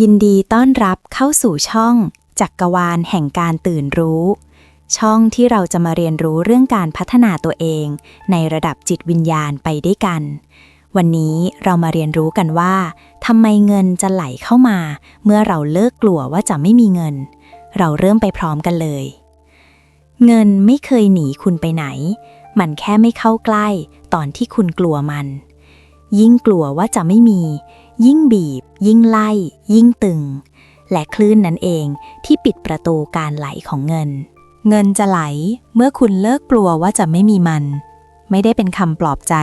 ยินดีต้อนรับเข้าสู่ช่อง จักกรวาลแห่งการตื่นรู้ ช่องที่เราจะมาเรียนรู้เรื่องการพัฒนาตัวเอง ในระดับจิตวิญญาณไปด้วยกัน วันนี้เรามาเรียนรู้กันว่าทำไมเงินจะไหลเข้ามา เมื่อเราเลิกกลัวว่าจะไม่มีเงิน เราเริ่มไปพร้อมกันเลย เงินไม่เคยหนีคุณไปไหน มันแค่ไม่เข้าใกล้ ตอนที่คุณกลัวมัน ยิ่งกลัวว่าจะไม่มี ยิ่งบีบ ยิ่งไล่ ยิ่งตึง และคลื่นนั้นเองที่ปิดประตูการไหลของเงิน เงินจะไหลเมื่อคุณเลิกกลัวว่าจะไม่มีมัน ไม่ได้เป็นคำปลอบใจ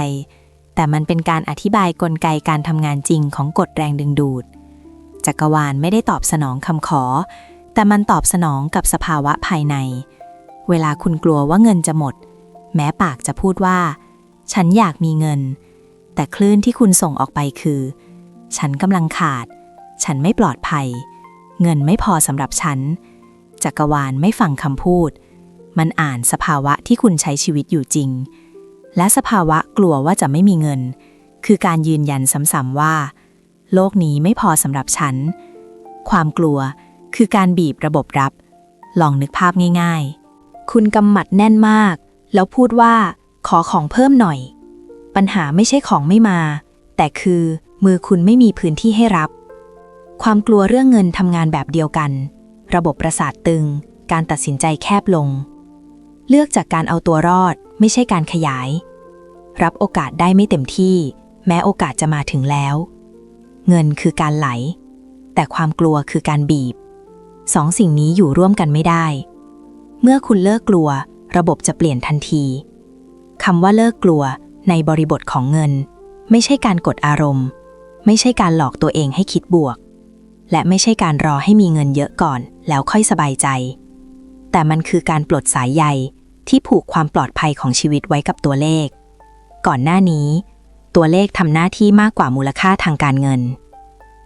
แต่มันเป็นการอธิบายกลไกการทำงานจริงของกฎแรงดึงดูด จักรวาลไม่ได้ตอบสนองคำขอ แต่มันตอบสนองกับสภาวะภายใน เวลาคุณกลัวว่าเงินจะหมด แม้ปากจะพูดว่า ฉันอยากมีเงิน แต่คลื่นที่คุณส่งออกไปคือ ฉันกำลังขาด ฉันไม่ปลอดภัย เงินไม่พอสำหรับฉัน จักรวาลไม่ฟังคำพูด มันอ่านสภาวะที่คุณใช้ชีวิตอยู่จริง และสภาวะกลัวว่าจะไม่มีเงิน คือการยืนยันซ้ำๆว่า โลกนี้ไม่พอสำหรับฉัน ความกลัวคือการบีบระบบรับ ลองนึกภาพง่าย ๆ คุณกำหมัดแน่นมาก แล้วพูดว่า ขอของเพิ่มหน่อย ปัญหาไม่ใช่ของไม่มา แต่คือ มือคุณไม่มีพื้นที่ให้รับ ความกลัวเรื่องเงินทำงานแบบเดียวกัน ระบบประสาทตึง การตัดสินใจแคบลง เลือกจากการเอาตัวรอด ไม่ใช่การขยาย รับโอกาสได้ไม่เต็มที่ แม้โอกาสจะมาถึงแล้ว เงินคือการไหล แต่ความกลัวคือการบีบสองสิ่งนี้อยู่ร่วมกันไม่ได้ เมื่อคุณเลิกกลัว ระบบจะเปลี่ยนทันทีคำว่าเลิกกลัวในบริบทของเงิน ไม่ใช่การกดอารมณ์ ไม่ใช่การหลอกตัวเองให้คิดบวก และไม่ใช่การรอให้มีเงินเยอะก่อน แล้วค่อยสบายใจ แต่มันคือการปลดสายใยที่ผูกความปลอดภัยของชีวิตไว้กับตัวเลข ก่อนหน้านี้ ตัวเลขทำหน้าที่มากกว่ามูลค่าทางการเงิน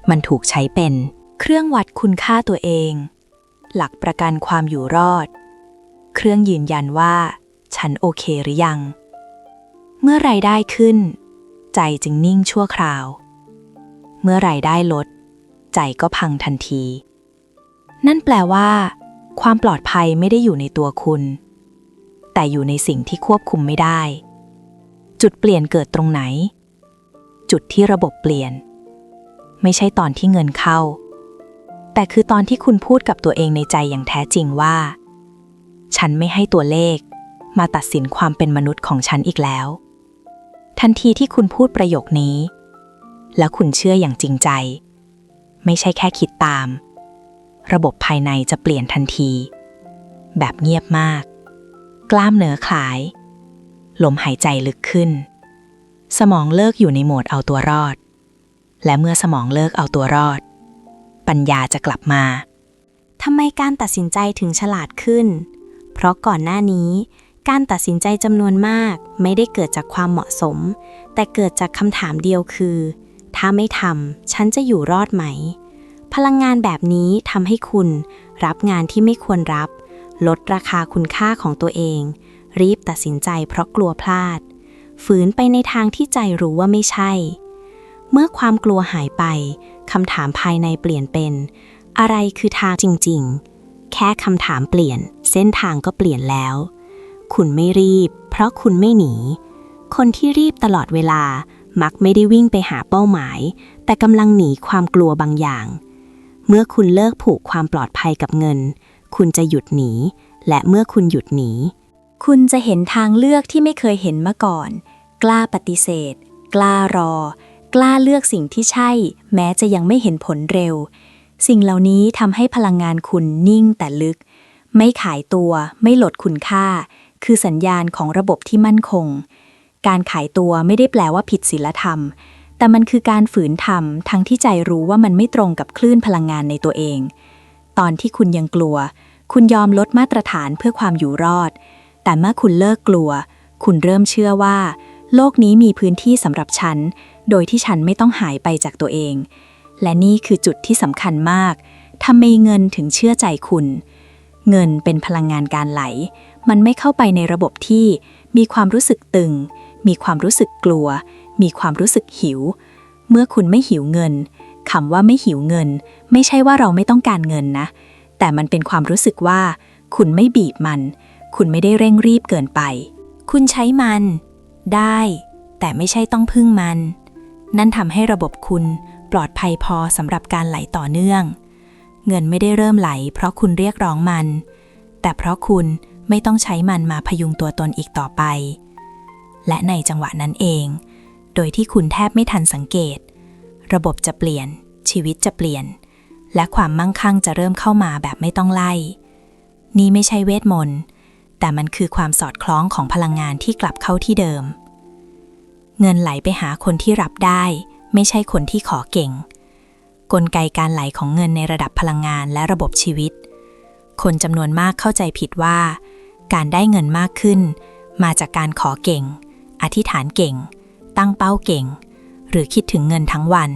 มันถูกใช้เป็น เครื่องวัดคุณค่าตัวเอง หลักประกันความอยู่รอด เครื่องยืนยันว่า ฉันโอเคหรือยัง เมื่อไรายได้ขึ้น ใจจึงนิ่งชั่วคราว เมื่อไรายได้ลด ใจก็พังทันที นั่นแปลว่า ความปลอดภัยไม่ได้อยู่ในตัวคุณ แต่อยู่ในสิ่งที่ควบคุมไม่ได้ จุดเปลี่ยนเกิดตรงไหน จุดที่ระบบเปลี่ยน ไม่ใช่ตอนที่เงินเข้า แต่คือตอนที่คุณพูดกับตัวเองในใจอย่างแท้จริงว่า ฉันไม่ให้ตัวเลข มาตัดสินความเป็นมนุษย์ของฉันอีกแล้ว ทันทีที่คุณพูดประโยคนี้ แล้วคุณเชื่ออย่างจริงใจ ไม่ใช่แค่คิดตาม ระบบภายในจะเปลี่ยนทันที แบบเงียบมาก กล้ามเนื้อคลาย ลมหายใจลึกขึ้น สมองเลิกอยู่ในโหมดเอาตัวรอด และเมื่อสมองเลิกเอาตัวรอด ปัญญาจะกลับมาทำไมการตัดสินใจถึงฉลาดขึ้น เพราะก่อนหน้านี้การตัดสินใจจำนวนมากไม่ได้เกิดจากความเหมาะสม แต่เกิดจากคำถามเดียวคือ ถ้าไม่ทำฉันจะอยู่รอดไหม พลังงานแบบนี้ทำให้คุณ รับงานที่ไม่ควรรับ ลดราคาคุณค่าของตัวเอง รีบตัดสินใจเพราะกลัวพลาด ฝืนไปในทางที่ใจรู้ว่าไม่ใช่ เมื่อความกลัวหายไปคำถามภายในเปลี่ยนเป็น อะไรคือทางจริง ๆ แค่คำถามเปลี่ยน เส้นทางก็เปลี่ยนแล้ว คุณไม่รีบ เพราะคุณไม่หนี คนที่รีบตลอดเวลา มักไม่ได้วิ่งไปหาเป้าหมาย แต่กำลังหนีความกลัวบางอย่าง เมื่อคุณเลิกผูกความปลอดภัยกับเงิน คุณจะหยุดหนี และเมื่อคุณหยุดหนี คุณจะเห็นทางเลือกที่ไม่เคยเห็นมาก่อน กล้าปฏิเสธ กล้ารอ กล้าเลือกสิ่งที่ใช่ แม้จะยังไม่เห็นผลเร็ว สิ่งเหล่านี้ทำให้พลังงานคุณนิ่งแต่ลึก ไม่ขายตัว ไม่ลดคุณค่า คือสัญญาณของระบบที่มั่นคง การขายตัวไม่ได้แปลว่าผิดศีลธรรม แต่มันคือการฝืนทำทั้งที่ใจรู้ว่ามันไม่ตรงกับคลื่นพลังงานในตัวเอง ตอนที่คุณยังกลัว คุณยอมลดมาตรฐานเพื่อความอยู่รอด แต่เมื่อคุณเลิกกลัว คุณเริ่มเชื่อว่า โลกนี้มีพื้นที่สำหรับฉัน โดยที่ฉันไม่ต้องหายไปจากตัวเอง และนี่คือจุดที่สำคัญมากทำไมเงินถึงเชื่อใจคุณ เงินเป็นพลังงานการไหล มันไม่เข้าไปในระบบที่มีความรู้สึกตึง มีความรู้สึกกลัว มีความรู้สึกหิว เมื่อคุณไม่หิวเงินคำว่าไม่หิวเงิน ไม่ใช่ว่าเราไม่ต้องการเงินนะ แต่มันเป็นความรู้สึกว่า คุณไม่บีบมัน คุณไม่ได้เร่งรีบเกินไป คุณใช้มัน ได้ แต่ไม่ใช่ต้องพึ่งมัน นั่นทำให้ระบบคุณปลอดภัยพอสำหรับการไหลต่อเนื่อง เงินไม่ได้เริ่มไหล เพราะคุณเรียกร้องมัน แต่เพราะคุณไม่ต้องใช้มันมาพยุงตัวตนอีกต่อไป และในจังหวะนั้นเอง โดยที่คุณแทบไม่ทันสังเกต ระบบจะเปลี่ยน ชีวิตจะเปลี่ยน และความมั่งคั่งจะเริ่มเข้ามาแบบไม่ต้องไล่ นี่ไม่ใช่เวทมนต์แต่มันคือความสอดคล้องของพลังงานที่กลับเข้าที่เดิม เงินไหลไปหาคนที่รับได้ ไม่ใช่คนที่ขอเก่ง กลไกการไหลของเงินในระดับพลังงานและระบบชีวิต คนจำนวนมากเข้าใจผิดว่า การได้เงินมากขึ้น มาจากการขอเก่ง อธิษฐานเก่ง ตั้งเป้าเก่ง หรือคิดถึงเงินทั้งวัน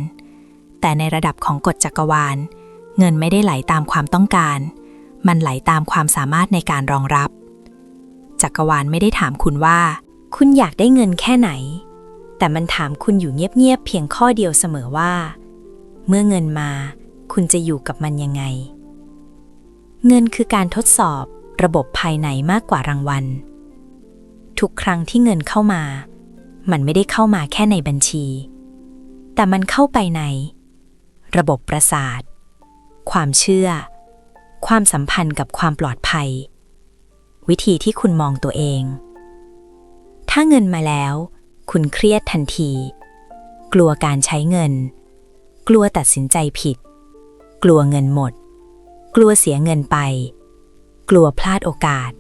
แต่ในระดับของกฎจักรวาล เงินไม่ได้ไหลตามความต้องการ มันไหลตามความสามารถในการรองรับ จักรวาลไม่ได้ถามคุณว่า คุณอยากได้เงินแค่ไหน แต่มันถามคุณอยู่เงียบๆเพียงข้อเดียวเสมอว่า เมื่อเงินมา คุณจะอยู่กับมันยังไง เงินคือการทดสอบระบบภายในมากกว่ารางวัล ทุกครั้งที่เงินเข้ามา มันไม่ได้เข้ามาแค่ในบัญชี แต่มันเข้าไปใน ระบบประสาท ความเชื่อ ความสัมพันธ์กับความปลอดภัย วิธีที่คุณมองตัวเอง ถ้าเงินมาแล้ว คุณเครียดทันที กลัวการใช้เงิน กลัวตัดสินใจผิด กลัวเงินหมด กลัวเสียเงินไป กลัวพลาดโอกาส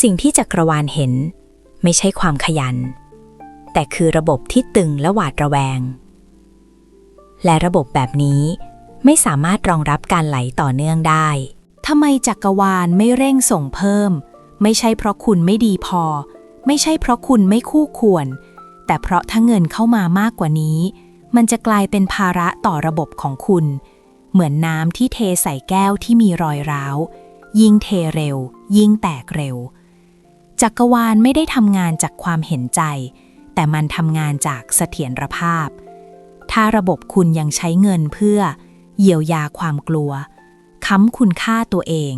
สิ่งที่จักรวาลเห็น ไม่ใช่ความขยัน แต่คือระบบที่ตึงและหวาดระแวง และระบบแบบนี้ไม่สามารถรองรับการไหลต่อเนื่องได้ทำไมจักรวาลไม่เร่งส่งเพิ่ม ไม่ใช่เพราะคุณไม่ดีพอ ไม่ใช่เพราะคุณไม่คู่ควร แต่เพราะถ้าเงินเข้ามามากกว่านี้ มันจะกลายเป็นภาระต่อระบบของคุณ เหมือนน้ำที่เทใส่แก้วที่มีรอยร้าว ยิ่งเทเร็ว ยิ่งแตกเร็ว จักรวาลไม่ได้ทำงานจากความเห็นใจ แต่มันทำงานจากเสถียรภาพ ถ้าระบบคุณยังใช้เงินเพื่อ เยียวยาความกลัว ค้ำคุณค่าตัวเอง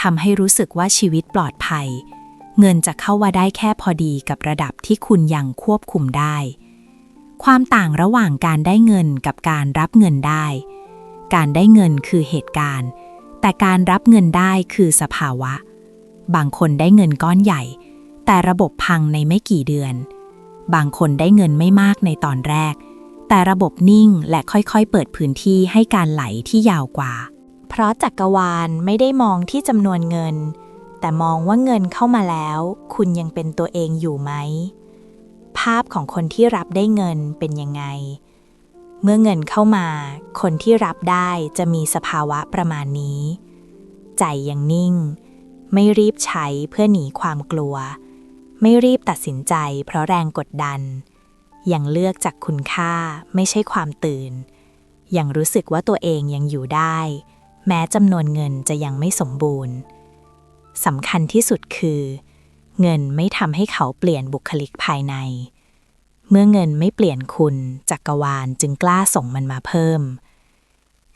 ทำให้รู้สึกว่าชีวิตปลอดภัย เงินจะเข้าว่าได้แค่พอดีกับระดับที่คุณยังควบคุมได้ ความต่างระหว่างการได้เงินกับการรับเงินได้ การได้เงินคือเหตุการณ์ แต่การรับเงินได้คือสภาวะ บางคนได้เงินก้อนใหญ่ แต่ระบบพังในไม่กี่เดือน บางคนได้เงินไม่มากในตอนแรก แต่ระบบนิ่งและค่อยๆ เปิดพื้นที่ให้การไหลที่ยาวกว่า เพราะจักรวาลไม่ได้มองที่จำนวนเงิน แต่มองว่าเงินเข้ามาแล้ว คุณยังเป็นตัวเองอยู่ไหม ภาพของคนที่รับได้เงินเป็นยังไง เมื่อเงินเข้ามา คนที่รับได้จะมีสภาวะประมาณนี้ ใจยังนิ่ง ไม่รีบใช้เพื่อหนีความกลัว ไม่รีบตัดสินใจเพราะแรงกดดัน ยังเลือกจากคุณค่าไม่ใช่ความตื่น ยังรู้สึกว่าตัวเองยังอยู่ได้ แม้จำนวนเงินจะยังไม่สมบูรณ์สำคัญที่สุดคือ เงินไม่ทำให้เขาเปลี่ยนบุคลิกภายใน เมื่อเงินไม่เปลี่ยนคุณจักรวาลจึงกล้าส่งมันมาเพิ่ม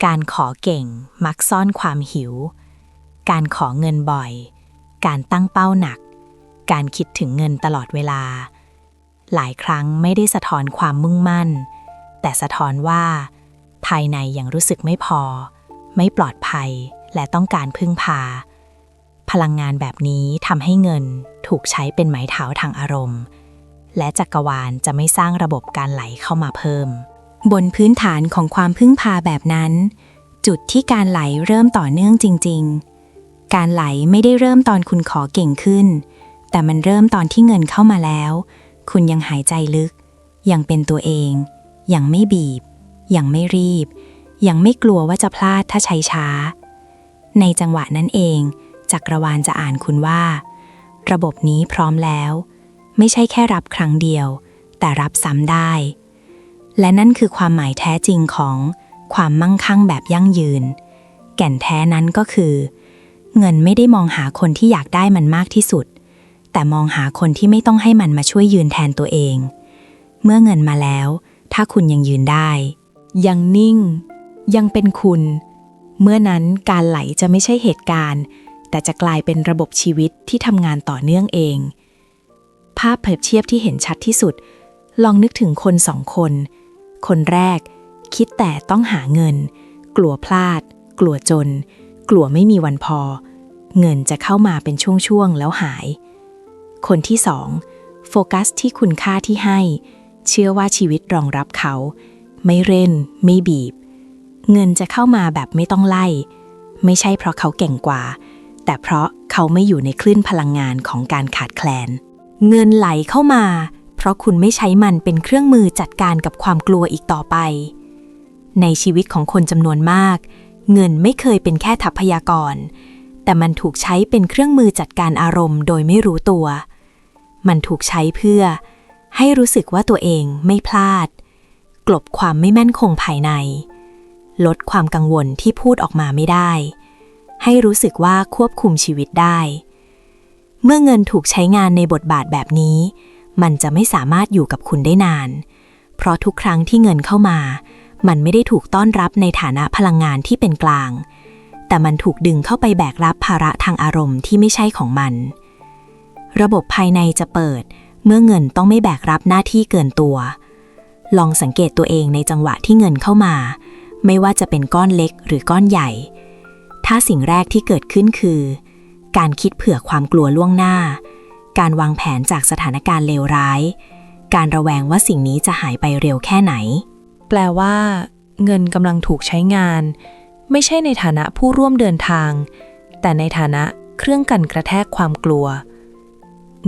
การขอเก่งมักซ่อนความหิว การขอเงินบ่อย การตั้งเป้าหนัก การคิดถึงเงินตลอดเวลา หลายครั้งไม่ได้สะท้อนความมุ่งมั่น แต่สะท้อนว่า ภายในยังรู้สึกไม่พอ ไม่ปลอดภัยและต้องการพึ่งพา พลังงานแบบนี้ทำให้เงินถูกใช้เป็นไม้เท้าทางอารมณ์ และจักรวาลจะไม่สร้างระบบการไหลเข้ามาเพิ่ม บนพื้นฐานของความพึ่งพาแบบนั้น จุดที่การไหลเริ่มต่อเนื่องจริง ๆ การไหลไม่ได้เริ่มตอนคุณขอเก่งขึ้น แต่มันเริ่มตอนที่เงินเข้ามาแล้ว คุณยังหายใจลึก ยังเป็นตัวเอง ยังไม่บีบ ยังไม่รีบ ยังไม่กลัวว่าจะพลาดถ้าใช้ช้า ในจังหวะนั้นเอง จักรวาลจะอ่านคุณว่า ระบบนี้พร้อมแล้ว ไม่ใช่แค่รับครั้งเดียว แต่รับซ้ำได้ และนั่นคือความหมายแท้จริงของความมั่งคั่งแบบยั่งยืน แก่นแท้นั้นก็คือ เงินไม่ได้มองหาคนที่อยากได้มันมากที่สุด แต่มองหาคนที่ไม่ต้องให้มันมาช่วยยืนแทนตัวเอง เมื่อเงินมาแล้ว ถ้าคุณยังยืนได้ ยังนิ่ง ยังเป็นคุณ เมื่อนั้นการไหลจะไม่ใช่เหตุการณ์ แต่จะกลายเป็นระบบชีวิตที่ทำงานต่อเนื่องเอง ภาพเปรียบเทียบที่เห็นชัดที่สุด ลองนึกถึงคนสองคน คนแรก คิดแต่ต้องหาเงิน กลัวพลาด กลัวจนกลัวไม่มีวันพอ เงินจะเข้ามาเป็นช่วงๆแล้วหาย คนที่สองโฟกัสที่คุณค่าที่ให้ เชื่อว่าชีวิตรองรับเขา ไม่เร่น ไม่บีบ เงินจะเข้ามาแบบไม่ต้องไล่ ไม่ใช่เพราะเขาเก่งกว่า แต่เพราะเขาไม่อยู่ในคลื่นพลังงานของการขาดแคลน เงินไหลเข้ามา เพราะคุณไม่ใช้มันเป็นเครื่องมือจัดการกับความกลัวอีกต่อไป ในชีวิตของคนจำนวนมาก เงินไม่เคยเป็นแค่ทัพยากร แต่มันถูกใช้เป็นเครื่องมือจัดการอารมณ์โดยไม่รู้ตัว มันถูกใช้เพื่อ ให้รู้สึกว่าตัวเองไม่พลาด กลบความไม่แม่นคงภายใน ลดความกังวลที่พูดออกมาไม่ได้ ให้รู้สึกว่าควบคุมชีวิตได้ เมื่อเงินถูกใช้งานในบทบาทแบบนี้ มันจะไม่สามารถอยู่กับคุณได้นาน เพราะทุกครั้งที่เงินเข้ามา มันไม่ได้ถูกต้อนรับในฐานะพลังงานที่เป็นกลาง แต่มันถูกดึงเข้าไปแบกรับภาระทางอารมณ์ที่ไม่ใช่ของมัน ระบบภายในจะเปิด เมื่อเงินต้องไม่แบกรับหน้าที่เกินตัว ลองสังเกตตัวเองในจังหวะที่เงินเข้ามา ไม่ว่าจะเป็นก้อนเล็กหรือก้อนใหญ่ ถ้าสิ่งแรกที่เกิดขึ้นคือ การคิดเผื่อความกลัวล่วงหน้า การวางแผนจากสถานการณ์เลวร้าย การระแวงว่าสิ่งนี้จะหายไปเร็วแค่ไหน แปลว่า เงินกำลังถูกใช้งาน ไม่ใช่ในฐานะผู้ร่วมเดินทาง แต่ในฐานะเครื่องกันกระแทกความกลัว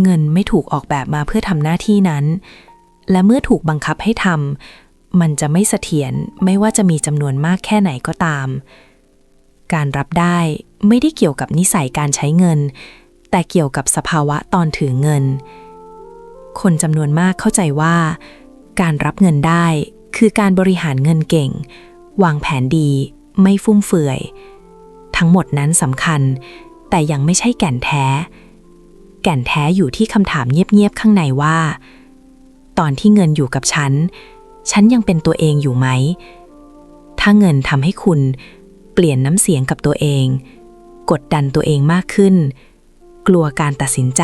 เงินไม่ถูกออกแบบมาเพื่อทำหน้าที่นั้น และเมื่อถูกบังคับให้ทำมันจะไม่เสถียรไม่ว่าจะมีจำนวนมากแค่ไหนก็ตาม การรับได้ไม่ได้เกี่ยวกับนิสัยการใช้เงิน แต่เกี่ยวกับสภาวะตอนถือเงิน คนจำนวนมากเข้าใจว่า การรับเงินได้คือการบริหารเงินเก่ง วางแผนดี ไม่ฟุ่มเฟือย ทั้งหมดนั้นสำคัญ แต่ยังไม่ใช่แก่นแท้ แก่นแท้อยู่ที่คำถามเงียบๆข้างในว่า ตอนที่เงินอยู่กับฉัน ฉันยังเป็นตัวเองอยู่ไหม ถ้าเงินทำให้คุณเปลี่ยนน้ำเสียงกับตัวเอง กดดันตัวเองมากขึ้น กลัวการตัดสินใจ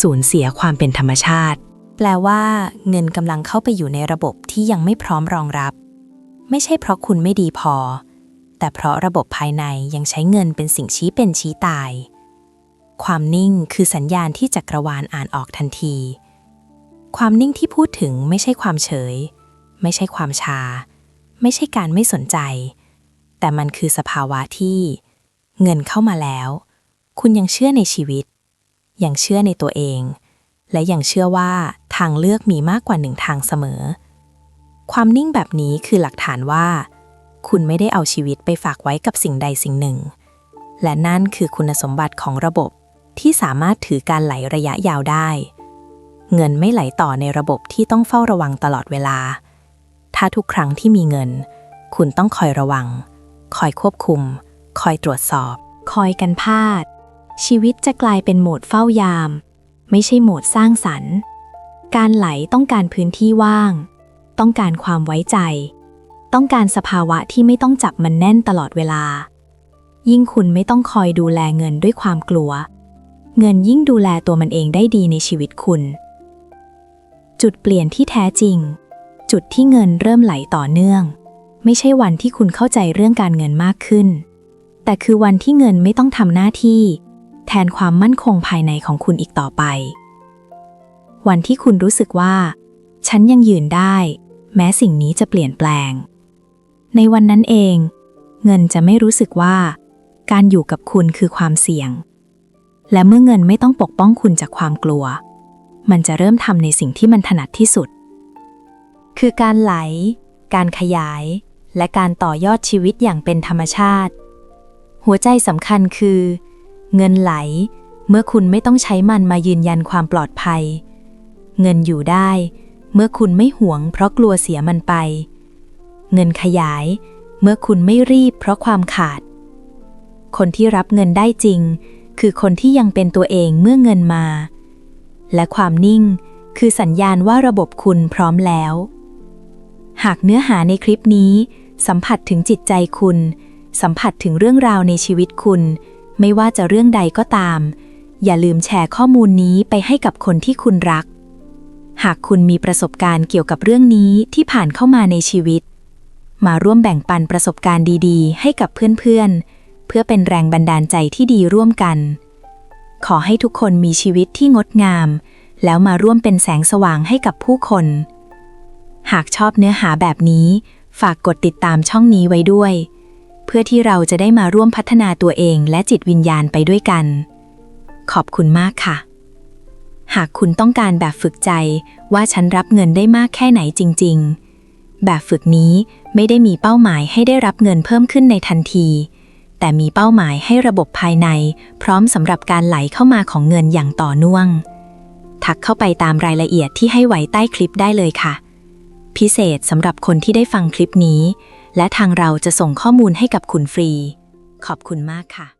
สูญเสียความเป็นธรรมชาติ แปลว่า เงินกำลังเข้าไปอยู่ในระบบที่ยังไม่พร้อมรองรับ ไม่ใช่เพราะคุณไม่ดีพอ แต่เพราะระบบภายในยังใช้เงินเป็นสิ่งชี้เป็นชี้ตาย ความนิ่งคือสัญญาณที่จักรวาลอ่านออกทันที ความนิ่งที่พูดถึงไม่ใช่ความเฉย ไม่ใช่ความชา ไม่ใช่การไม่สนใจ แต่มันคือสภาวะที่ เงินเข้ามาแล้ว คุณยังเชื่อในชีวิต ยังเชื่อในตัวเอง และยังเชื่อว่าทางเลือกมีมากกว่าหนึ่งทางเสมอ ความนิ่งแบบนี้คือหลักฐานว่า คุณไม่ได้เอาชีวิตไปฝากไว้กับสิ่งใดสิ่งหนึ่ง และนั่นคือคุณสมบัติของระบบที่สามารถถือการไหลระยะยาวได้ เงินไม่ไหลต่อในระบบที่ต้องเฝ้าระวังตลอดเวลา ถ้าทุกครั้งที่มีเงิน คุณต้องคอยระวัง คอยควบคุม คอยตรวจสอบ คอยกันพลาด ชีวิตจะกลายเป็นโหมดเฝ้ายาม ไม่ใช่โหมดสร้างสรรค์ การไหลต้องการพื้นที่ว่าง ต้องการความไว้ใจ ต้องการสภาวะที่ไม่ต้องจับมันแน่นตลอดเวลา ยิ่งคุณไม่ต้องคอยดูแลเงินด้วยความกลัว เงินยิ่งดูแลตัวมันเองได้ดีในชีวิตคุณ จุดเปลี่ยนที่แท้จริง จุดที่เงินเริ่มไหลต่อเนื่อง ไม่ใช่วันที่คุณเข้าใจเรื่องการเงินมากขึ้น แต่คือวันที่เงินไม่ต้องทำหน้าที่ แทนความมั่นคงภายในของคุณอีกต่อไปวันที่คุณรู้สึกว่า ฉันยังยืนได้ แม้สิ่งนี้จะเปลี่ยนแปลง ในวันนั้นเอง เงินจะไม่รู้สึกว่า การอยู่กับคุณคือความเสี่ยง และเมื่อเงินไม่ต้องปกป้องคุณจากความกลัว มันจะเริ่มทำในสิ่งที่มันถนัดที่สุด คือการไหล การขยาย และการต่อยอดชีวิตอย่างเป็นธรรมชาติ หัวใจสำคัญคือ เงินไหลเมื่อคุณไม่ต้องใช้มันมายืนยันความปลอดภัย เงินอยู่ได้ เมื่อคุณไม่หวงเพราะกลัวเสียมันไป เงินขยาย เมื่อคุณไม่รีบเพราะความขาด คนที่รับเงินได้จริง คือคนที่ยังเป็นตัวเองเมื่อเงินมา และความนิ่งคือสัญญาณว่าระบบคุณพร้อมแล้ว หากเนื้อหาในคลิปนี้ สัมผัสถึงจิตใจคุณ สัมผัสถึงเรื่องราวในชีวิตคุณ ไม่ว่าจะเรื่องใดก็ตาม อย่าลืมแชร์ข้อมูลนี้ไปให้กับคนที่คุณรัก หากคุณมีประสบการณ์เกี่ยวกับเรื่องนี้ที่ผ่านเข้ามาในชีวิต มาร่วมแบ่งปันประสบการณ์ดีๆ ให้กับเพื่อนๆ เพื่อเป็นแรงบันดาลใจที่ดีร่วมกัน ขอให้ทุกคนมีชีวิตที่งดงาม แล้วมาร่วมเป็นแสงสว่างให้กับผู้คน หากชอบเนื้อหาแบบนี้ ฝากกดติดตามช่องนี้ไว้ด้วย เพื่อที่เราจะได้มาร่วมพัฒนาตัวเองและจิตวิญญาณไปด้วยกัน ขอบคุณมากค่ะ หากคุณต้องการแบบฝึกใจว่าฉันรับเงินได้มากแค่ไหนจริง ๆ แบบฝึกนี้ไม่ได้มีเป้าหมายให้ได้รับเงินเพิ่มขึ้นในทันที แต่มีเป้าหมายให้ระบบภายใน พร้อมสำหรับการไหลเข้ามาของเงินอย่างต่อเนื่อง ทักเข้าไปตามรายละเอียดที่ให้ไว้ใต้คลิปได้เลยค่ะ พิเศษสำหรับคนที่ได้ฟังคลิปนี้ และทางเราจะส่งข้อมูลให้กับคุณฟรี ขอบคุณมากค่ะ